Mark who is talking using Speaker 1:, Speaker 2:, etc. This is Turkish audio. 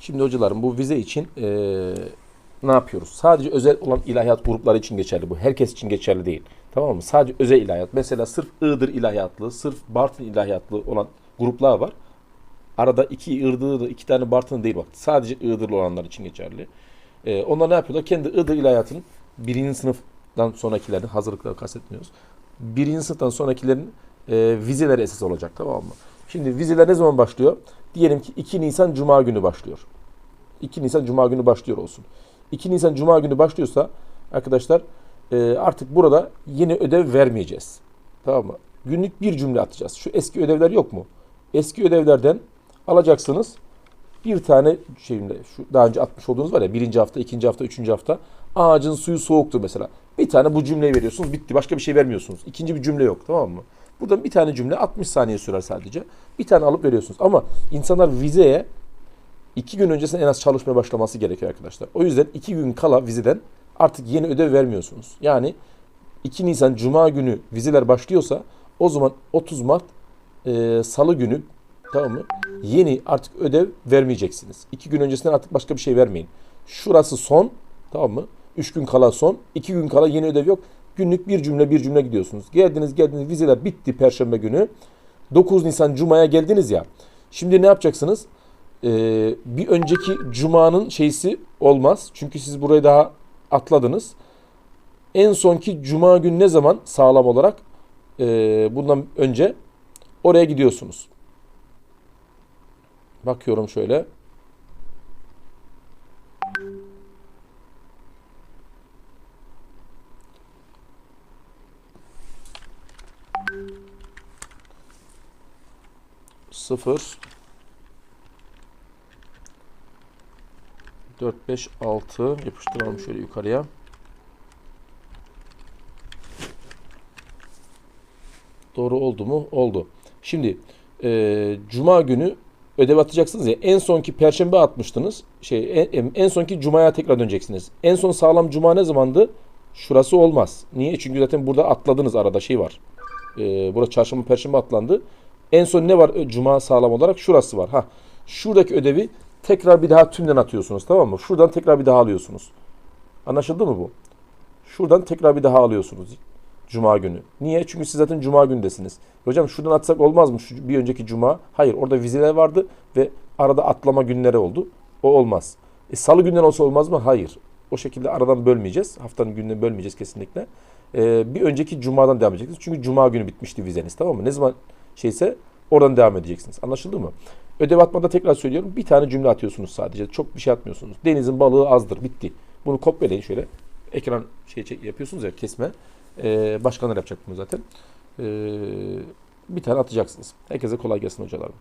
Speaker 1: Şimdi hocalarım bu vize için eee, ne yapıyoruz? Sadece özel olan ilahiyat grupları için geçerli bu. Herkes için geçerli değil. Tamam mı? Sadece özel ilahiyat. Mesela sırf Iğdır ilahiyatlı, sırf Bartın ilahiyatlı olan gruplar var. Arada iki Iğdır'lı, iki tane Bartın değil bak. Sadece Iğdırlı olanlar için geçerli. Ee, onlar ne yapıyorlar? Kendi Iğdır ilahiyatının birinci sınıftan sonrakilerin, hazırlıkları kastetmiyoruz. Birinci sınıftan sonrakilerin e, vizeleri esas olacak tamam mı? Şimdi vizeler ne zaman başlıyor? Diyelim ki 2 Nisan Cuma günü başlıyor. 2 Nisan Cuma günü başlıyor olsun. 2 Nisan Cuma günü başlıyorsa arkadaşlar e, artık burada yeni ödev vermeyeceğiz. Tamam mı? Günlük bir cümle atacağız. Şu eski ödevler yok mu? Eski ödevlerden alacaksınız. Bir tane şeyimle şu daha önce atmış olduğunuz var ya birinci hafta, ikinci hafta, üçüncü hafta ağacın suyu soğuktur mesela. Bir tane bu cümleyi veriyorsunuz bitti. Başka bir şey vermiyorsunuz. İkinci bir cümle yok tamam mı? Buradan bir tane cümle 60 saniye sürer sadece. Bir tane alıp veriyorsunuz. Ama insanlar vizeye iki gün öncesinde en az çalışmaya başlaması gerekiyor arkadaşlar. O yüzden iki gün kala vizeden artık yeni ödev vermiyorsunuz. Yani 2 Nisan Cuma günü vizeler başlıyorsa o zaman 30 Mart e, Salı günü tamam mı? Yeni artık ödev vermeyeceksiniz. İki gün öncesinden artık başka bir şey vermeyin. Şurası son tamam mı? 3 gün kala son. 2 gün kala yeni ödev yok. Günlük bir cümle bir cümle gidiyorsunuz. Geldiniz geldiniz vizeler bitti Perşembe günü. 9 Nisan Cuma'ya geldiniz ya. Şimdi ne yapacaksınız? Ee, bir önceki Cuma'nın şeysi olmaz. Çünkü siz burayı daha atladınız. En sonki Cuma günü ne zaman sağlam olarak ee, bundan önce oraya gidiyorsunuz. Bakıyorum şöyle. Sıfır. 4, 5, 6 yapıştıralım şöyle yukarıya. Doğru oldu mu? Oldu. Şimdi e, Cuma günü ödev atacaksınız ya. En sonki Perşembe atmıştınız. Şey en, en sonki Cuma'ya tekrar döneceksiniz. En son sağlam Cuma ne zamandı? Şurası olmaz. Niye? Çünkü zaten burada atladınız arada şey var. E, burada Çarşamba Perşembe atlandı. En son ne var? Cuma sağlam olarak şurası var. Ha. Şuradaki ödevi tekrar bir daha tümden atıyorsunuz tamam mı? Şuradan tekrar bir daha alıyorsunuz. Anlaşıldı mı bu? Şuradan tekrar bir daha alıyorsunuz. Cuma günü. Niye? Çünkü siz zaten Cuma gündesiniz. Hocam şuradan atsak olmaz mı? Şu bir önceki Cuma. Hayır orada vizeler vardı ve arada atlama günleri oldu. O olmaz. E, Salı günden olsa olmaz mı? Hayır. O şekilde aradan bölmeyeceğiz. Haftanın gününü bölmeyeceğiz kesinlikle. E, bir önceki Cuma'dan devam edeceksiniz. Çünkü Cuma günü bitmişti vizeniz tamam mı? Ne zaman şeyse oradan devam edeceksiniz. Anlaşıldı mı? Ödev atmada tekrar söylüyorum. Bir tane cümle atıyorsunuz sadece. Çok bir şey atmıyorsunuz. Denizin balığı azdır. Bitti. Bunu kopyalayın şöyle. Ekran şey yapıyorsunuz ya kesme. Ee, başkanlar yapacak bunu zaten. Ee, bir tane atacaksınız. Herkese kolay gelsin hocalarım.